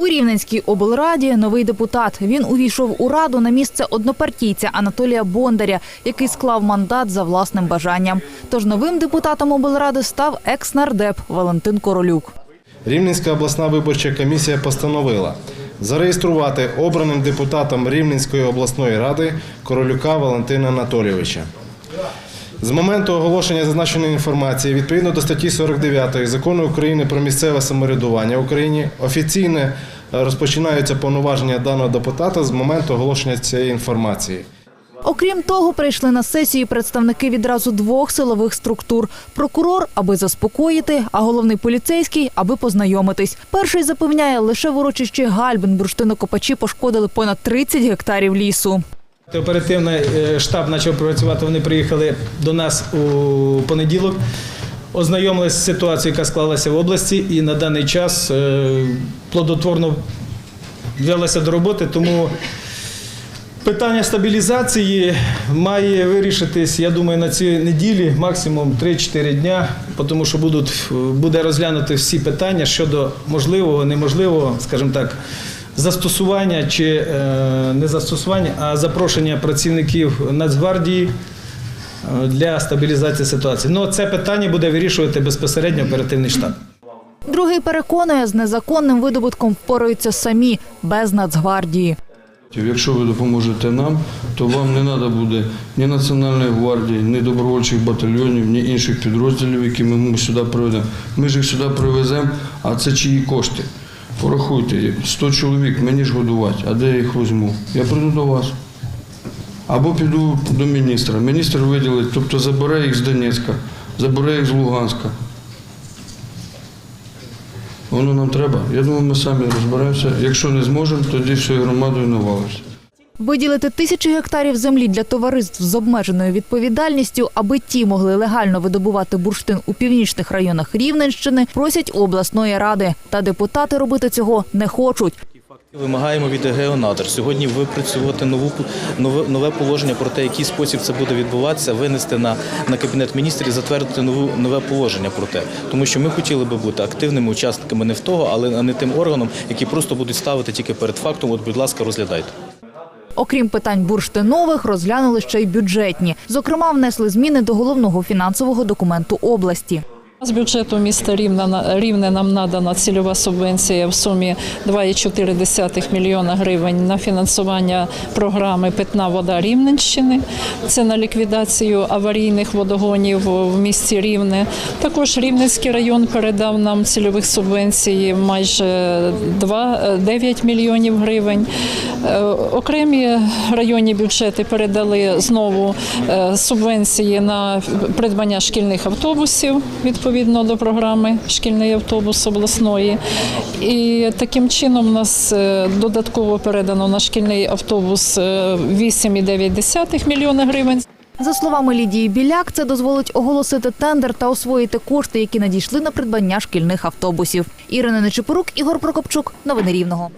У Рівненській облраді новий депутат. Він увійшов у раду на місце однопартійця Анатолія Бондаря, який склав мандат за власним бажанням. Тож новим депутатом облради став екс-нардеп Валентин Королюк. Рівненська обласна виборча комісія постановила зареєструвати обраним депутатом Рівненської обласної ради Королюка Валентина Анатолійовича. З моменту оголошення зазначеної інформації, відповідно до статті 49 Закону України про місцеве самоврядування в Україні, офіційно е, розпочинаються повноваження даного депутата з моменту оголошення цієї інформації. Окрім того, прийшли на сесію представники відразу двох силових структур: прокурор, аби заспокоїти, а головний поліцейський, аби познайомитись. Перший запевняє, лише в урочищі Гальбин бурштинокопачі пошкодили понад 30 гектарів лісу. Оперативний е, штаб почав працювати. Вони приїхали до нас у понеділок, ознайомилися з ситуацією, яка склалася в області, і на даний час е, плодотворно взялися до роботи. Тому питання стабілізації має вирішитись, я думаю, на цій неділі, максимум 3-4 дня, тому що будуть, буде розглянути всі питання щодо можливого, неможливого, скажімо так застосування чи е, не застосування, а запрошення працівників Нацгвардії е, для стабілізації ситуації. Ну, це питання буде вирішувати безпосередньо оперативний штаб. Другий переконує, з незаконним видобутком впораються самі, без Нацгвардії. Якщо ви допоможете нам, то вам не треба буде ні Національної гвардії, ні добровольчих батальйонів, ні інших підрозділів, які ми сюди приведемо. Ми ж їх сюди привеземо, а це чиї кошти. Порахуйте, 100 чоловік мені ж годувати, а де я їх візьму? Я прийду до вас. Або піду до міністра. Міністр виділить, тобто забере їх з Донецька, забере їх з Луганська. Воно нам треба. Я думаю, ми самі розберемося. Якщо не зможемо, тоді всією громадою навалимося. Виділити тисячі гектарів землі для товариств з обмеженою відповідальністю, аби ті могли легально видобувати бурштин у північних районах Рівненщини, просять обласної ради. Та депутати робити цього не хочуть. Вимагаємо від геонадр сьогодні випрацювати нову нове, нове положення про те, який спосіб це буде відбуватися, винести на, на кабінет міністрів затвердити нову нове положення про те, тому що ми хотіли би бути активними учасниками не в того, але не тим органом, які просто будуть ставити тільки перед фактом. От, будь ласка, розглядайте. Окрім питань бурштинових, розглянули ще й бюджетні. Зокрема, внесли зміни до головного фінансового документу області. З бюджету міста Рівне, нам надана цільова субвенція в сумі 2,4 мільйона гривень на фінансування програми Питна вода Рівненщини. Це на ліквідацію аварійних водогонів в місті Рівне. Також Рівненський район передав нам цільових субвенцій майже 2, 9 мільйонів гривень. Е, Окремі районні бюджети передали знову е, субвенції на придбання шкільних автобусів відповідно до програми Шкільний автобус обласної. І таким чином нас е, додатково передано на шкільний автобус е, 8,9 мільйона гривень. За словами Лідії Біляк, це дозволить оголосити тендер та освоїти кошти, які надійшли на придбання шкільних автобусів. Ірина Нечипорук, Ігор Прокопчук. Новини Рівного.